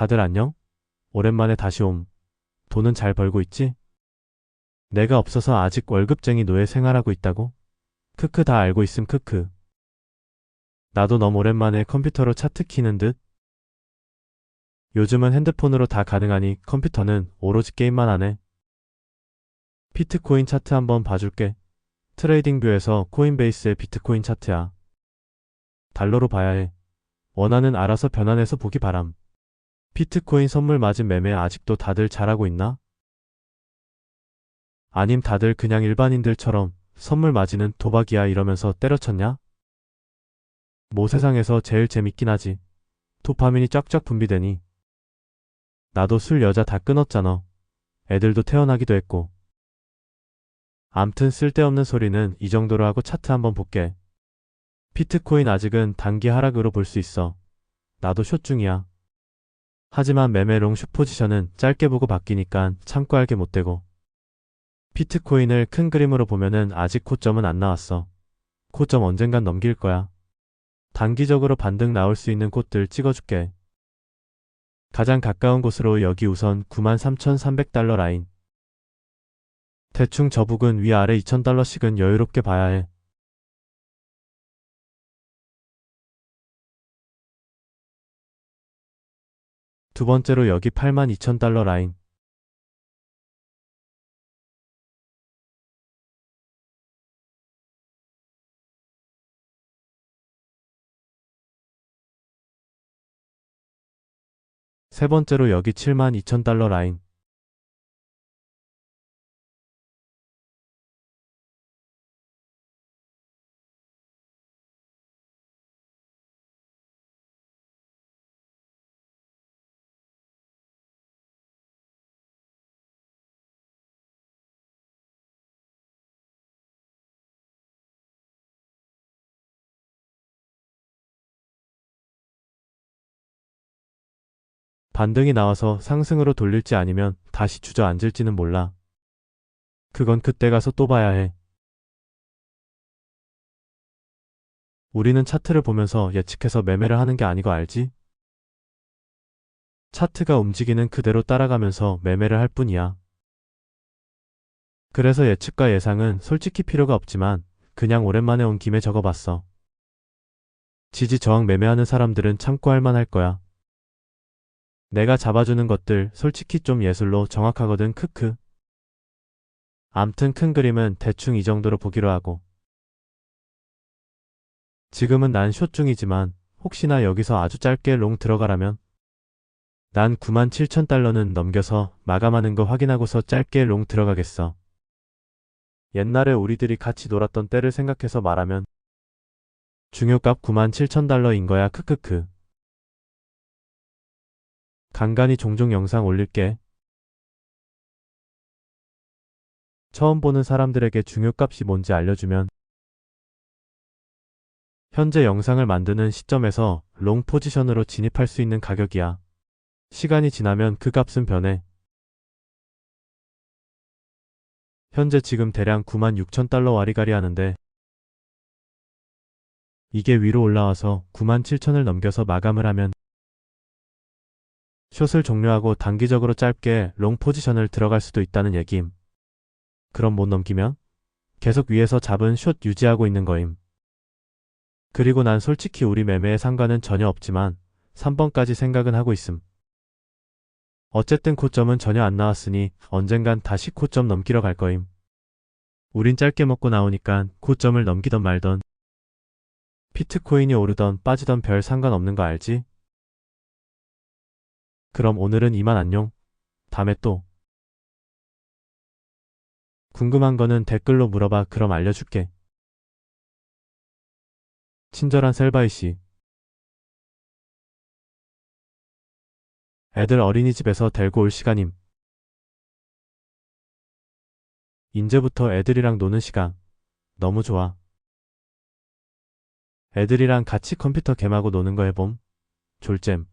다들 안녕? 오랜만에 다시 옴. 돈은 잘 벌고 있지? 내가 없어서 아직 월급쟁이 노예 생활하고 있다고? 크크 다 알고 있음 크크. 나도 너무 오랜만에 컴퓨터로 차트 키는 듯? 요즘은 핸드폰으로 다 가능하니 컴퓨터는 오로지 게임만 하네. 비트코인 차트 한번 봐줄게. 트레이딩 뷰에서 코인베이스의 비트코인 차트야. 달러로 봐야 해. 원하는 알아서 변환해서 보기 바람. 비트코인 선물 맞은 매매 아직도 다들 잘하고 있나? 아님 다들 그냥 일반인들처럼 선물 맞이는 도박이야 이러면서 때려쳤냐? 뭐 세상에서 제일 재밌긴 하지. 도파민이 쫙쫙 분비되니. 나도 술 여자 다 끊었잖아. 애들도 태어나기도 했고. 암튼 쓸데없는 소리는 이 정도로 하고 차트 한번 볼게. 비트코인 아직은 단기 하락으로 볼 수 있어. 나도 숏 중이야. 하지만 매매롱 숏 포지션은 짧게 보고 바뀌니까 참고 알게 못되고. 비트코인을 큰 그림으로 보면은 아직 고점은 안 나왔어. 고점 언젠간 넘길 거야. 단기적으로 반등 나올 수 있는 곳들 찍어줄게. 가장 가까운 곳으로 여기 우선 93,300달러 라인. 대충 저 북은 위아래 2,000달러씩은 여유롭게 봐야 해. 두 번째로 여기 82,000달러 라인. 세 번째로 여기 72,000달러 라인. 반등이 나와서 상승으로 돌릴지 아니면 다시 주저앉을지는 몰라. 그건 그때 가서 또 봐야 해. 우리는 차트를 보면서 예측해서 매매를 하는 게 아니고 알지? 차트가 움직이는 그대로 따라가면서 매매를 할 뿐이야. 그래서 예측과 예상은 솔직히 필요가 없지만 그냥 오랜만에 온 김에 적어봤어. 지지 저항 매매하는 사람들은 참고할 만할 거야. 내가 잡아주는 것들 솔직히 좀 예술로 정확하거든 크크. 암튼 큰 그림은 대충 이 정도로 보기로 하고. 지금은 난 숏 중이지만 혹시나 여기서 아주 짧게 롱 들어가라면 난 97,000달러는 넘겨서 마감하는 거 확인하고서 짧게 롱 들어가겠어. 옛날에 우리들이 같이 놀았던 때를 생각해서 말하면 중요값 97,000달러인 거야 크크크. 간간히 종종 영상 올릴게. 처음 보는 사람들에게 중요값이 뭔지 알려주면 현재 영상을 만드는 시점에서 롱 포지션으로 진입할 수 있는 가격이야. 시간이 지나면 그 값은 변해. 현재 지금 대략 96,000달러 와리가리 하는데 이게 위로 올라와서 97,000을 넘겨서 마감을 하면 숏을 종료하고 단기적으로 짧게 롱 포지션을 들어갈 수도 있다는 얘김. 그럼 못 넘기면? 계속 위에서 잡은 숏 유지하고 있는 거임. 그리고 난 솔직히 우리 매매에 상관은 전혀 없지만 3번까지 생각은 하고 있음. 어쨌든 고점은 전혀 안 나왔으니 언젠간 다시 고점 넘기러 갈 거임. 우린 짧게 먹고 나오니까 고점을 넘기던 말던 비트코인이 오르던 빠지던 별 상관없는 거 알지? 그럼 오늘은 이만 안녕. 다음에 또. 궁금한 거는 댓글로 물어봐 그럼 알려줄게. 친절한 셀바이 씨. 애들 어린이집에서 데리고 올 시간임. 이제부터 애들이랑 노는 시간. 너무 좋아. 애들이랑 같이 컴퓨터 게임하고 노는 거 해봄. 졸잼.